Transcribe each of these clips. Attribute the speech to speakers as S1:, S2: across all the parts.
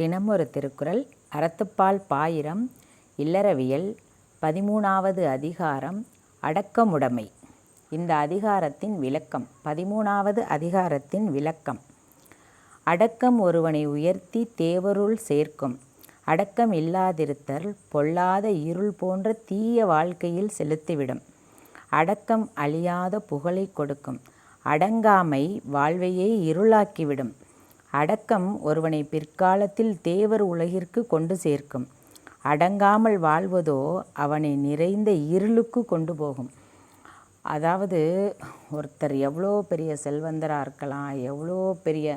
S1: தினமொரு திருக்குறள் அறத்துப்பால் பாயிரம் இல்லறவியல் பதிமூணாவது அதிகாரம் அடக்கமுடைமை. இந்த அதிகாரத்தின் விளக்கம் பதிமூணாவது அதிகாரத்தின் விளக்கம். அடக்கம் ஒருவனை உயர்த்தி தேவருள் சேர்க்கும். அடக்கம் இல்லாதிருத்தல் பொல்லாத இருள் போன்ற தீய வாழ்க்கையில் செலுத்திவிடும். அடக்கம் அழியாத புகழை கொடுக்கும். அடங்காமை வாழ்வையே இருளாக்கிவிடும். அடக்கம் ஒருவனை பிற்காலத்தில் தேவர் உலகிற்கு கொண்டு சேர்க்கும். அடங்காமல் வாழ்வதோ அவனை நிறைந்த இருளுக்கு கொண்டு போகும். அதாவது ஒருத்தர் எவ்வளோ பெரிய செல்வந்தராக இருக்கலாம் எவ்வளோ பெரிய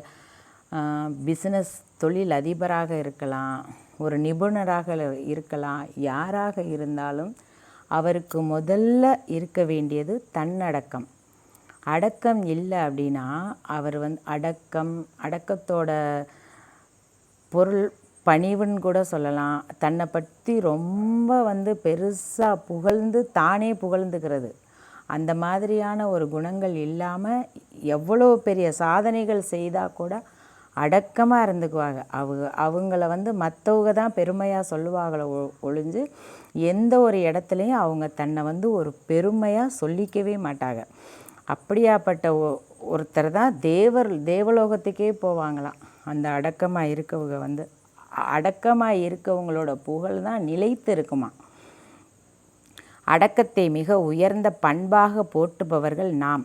S1: பிஸ்னஸ் தொழில் அதிபராக இருக்கலாம் ஒரு நிபுணராக இருக்கலாம் யாராக இருந்தாலும் அவருக்கு முதல்ல இருக்க வேண்டியது தன்னடக்கம். அடக்கம் இல்லை அப்படின்னா அவர் வந்து அடக்கம் அடக்கத்தோட பொருள் பணிவுன்னு கூட சொல்லலாம். தன்னை பற்றி ரொம்ப வந்து பெருசாக புகழ்ந்து தானே புகழ்ந்துக்கிறது. அந்த மாதிரியான ஒரு குணங்கள் இல்லாமல் எவ்வளோ பெரிய சாதனைகள் செய்தால் கூட அடக்கமாக இருந்துக்குவாங்க. அவங்க அவங்கள வந்து மற்றவங்க தான் பெருமையாக சொல்லுவாங்களோ ஒ ஒழிஞ்சு எந்த ஒரு இடத்துலையும் அவங்க தன்னை வந்து ஒரு பெருமையாக சொல்லிக்கவே மாட்டாங்க. அப்படியாப்பட்ட ஒ ஒருத்தர் தான் தேவர் தேவலோகத்துக்கே போவாங்களாம். அந்த அடக்கமாக இருக்கவங்க வந்து அடக்கமாக இருக்கவங்களோட புகழ் தான் நிலைத்து இருக்குமா? அடக்கத்தை மிக உயர்ந்த பண்பாக போற்றுபவர்கள் நாம்.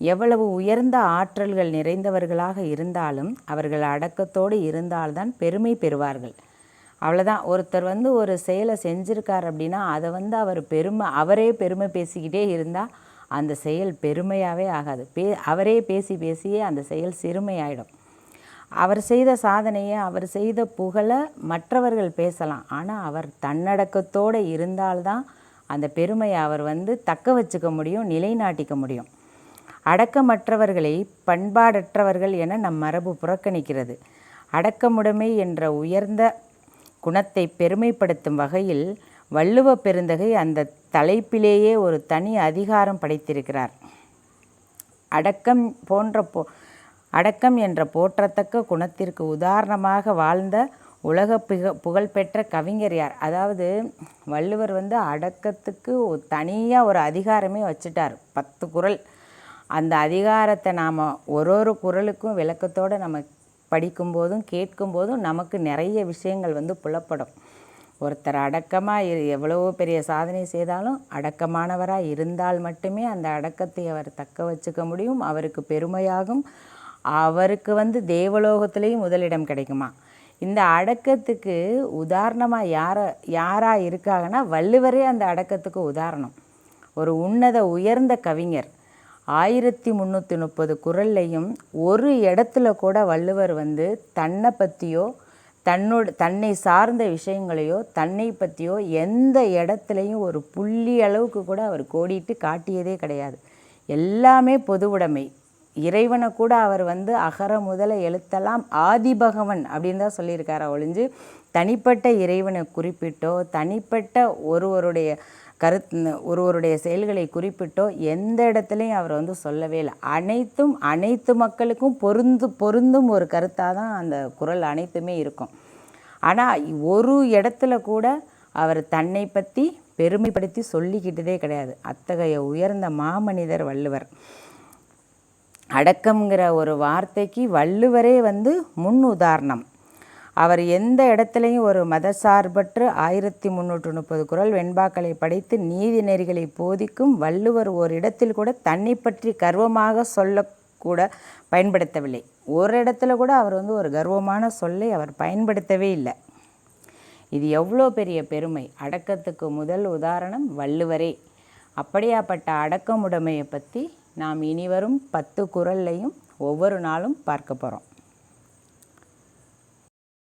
S1: எவ்வளவு உயர்ந்த ஆற்றல்கள் நிறைந்தவர்களாக இருந்தாலும் அவர்கள் அடக்கத்தோடு இருந்தால்தான் பெருமை பெறுவார்கள். அவ்வளோதான் ஒருத்தர் வந்து ஒரு செயலை செஞ்சுருக்கார் அப்படின்னா அதை வந்து அவர் பெருமை அவரே பெருமை பேசிக்கிட்டே இருந்தால் அந்த செயல் பெருமையாகவே ஆகாது. பே அவரே பேசி பேசியே அந்த செயல் சிறுமையாயிடும். அவர் செய்த சாதனையை அவர் செய்த புகழை மற்றவர்கள் பேசலாம். ஆனால் அவர் தன்னடக்கத்தோடு இருந்தால்தான் அந்த பெருமையை அவர் வந்து தக்க வச்சுக்க முடியும் நிலைநாட்டிக்க முடியும். அடக்கமற்றவர்களை பண்பாடற்றவர்கள் என நம் மரபு புறக்கணிக்கிறது. அடக்கமுடைமை என்ற உயர்ந்த குணத்தை பெருமைப்படுத்தும் வகையில் வள்ளுவ பெருந்தகை அந்த தலைப்பிலேயே ஒரு தனி அதிகாரம் படைத்திருக்கிறார். அடக்கம் போன்ற போ அடக்கம் என்ற போற்றத்தக்க குணத்திற்கு உதாரணமாக வாழ்ந்த உலக புக புகழ்பெற்ற கவிஞர் யார்? அதாவது வள்ளுவர் வந்து அடக்கத்துக்கு தனியாக ஒரு அதிகாரமே வச்சுட்டார். பத்து குரல். அந்த அதிகாரத்தை நாம் ஒரு ஒரு குரலுக்கும் விளக்கத்தோடு நம்ம படிக்கும்போதும் கேட்கும்போதும் நமக்கு நிறைய விஷயங்கள் வந்து புலப்படும். ஒருத்தர் அடக்கமாக இரு எவ்வளவோ பெரிய சாதனை செய்தாலும் அடக்கமானவராக இருந்தால் மட்டுமே அந்த அடக்கத்தை அவர் தக்க வச்சுக்க முடியும் அவருக்கு பெருமையாகும். அவருக்கு வந்து தேவலோகத்திலையும் முதலிடம் கிடைக்குமா? இந்த அடக்கத்துக்கு உதாரணமாக யாரை யாராக இருக்காங்கன்னா வள்ளுவரே அந்த அடக்கத்துக்கு உதாரணம். ஒரு உன்னத உயர்ந்த கவிஞர். ஆயிரத்தி முந்நூற்றி முப்பது குரல்லையும் ஒரு இடத்துல கூட வள்ளுவர் வந்து தன்னை பற்றியோ தன்னோட தன்னை சார்ந்த விஷயங்களையோ தன்னை பற்றியோ எந்த இடத்துலையும் ஒரு புள்ளி அளவுக்கு கூட அவர் கோடிட்டு காட்டியதே கிடையாது. எல்லாமே பொதுவுடைமை இறைவனை கூட அவர் வந்து அகர முதல எழுத்தெல்லாம் ஆதிபகவன் அப்படின்னு தான் சொல்லியிருக்காரு ஒழிஞ்சு தனிப்பட்ட இறைவனை குறிப்பிட்டோ தனிப்பட்ட ஒருவருடைய கருத்து ஒருவருடைய செயல்களை குறிப்பிட்டோ எந்த இடத்துலையும் அவர் வந்து சொல்லவே இல்லை. அனைத்தும் அனைத்து மக்களுக்கும் பொருந்து பொருந்தும் ஒரு கருத்தாக தான் அந்த குரல் அனைத்துமே இருக்கும். ஆனால் ஒரு இடத்துல கூட அவர் தன்னை பற்றி பெருமைப்படுத்தி சொல்லிக்கிட்டதே கிடையாது. அத்தகைய உயர்ந்த மாமனிதர் வள்ளுவர். அடக்கம்ங்கிற ஒரு வார்த்தைக்கு வள்ளுவரே வந்து முன் உதாரணம். அவர் எந்த இடத்துலையும் ஒரு மதசார்பற்று ஆயிரத்தி முந்நூற்று முப்பது குரல் வெண்பாக்களை படைத்து நீதி நெறிகளை போதிக்கும் வள்ளுவர் ஓரிடத்தில் கூட தன்னை பற்றி கர்வமாக சொல்லக்கூட பயன்படுத்தவில்லை. ஒரு இடத்துல கூட அவர் வந்து ஒரு கர்வமான சொல்லை அவர் பயன்படுத்தவே இல்லை. இது எவ்வளோ பெரிய பெருமை. அடக்கத்துக்கு முதல் உதாரணம் வள்ளுவரே. அப்படியாப்பட்ட அடக்கமுடைமையை பற்றி நாம் இனிவரும் பத்து குரல்லையும் ஒவ்வொரு நாளும் பார்க்க போகிறோம்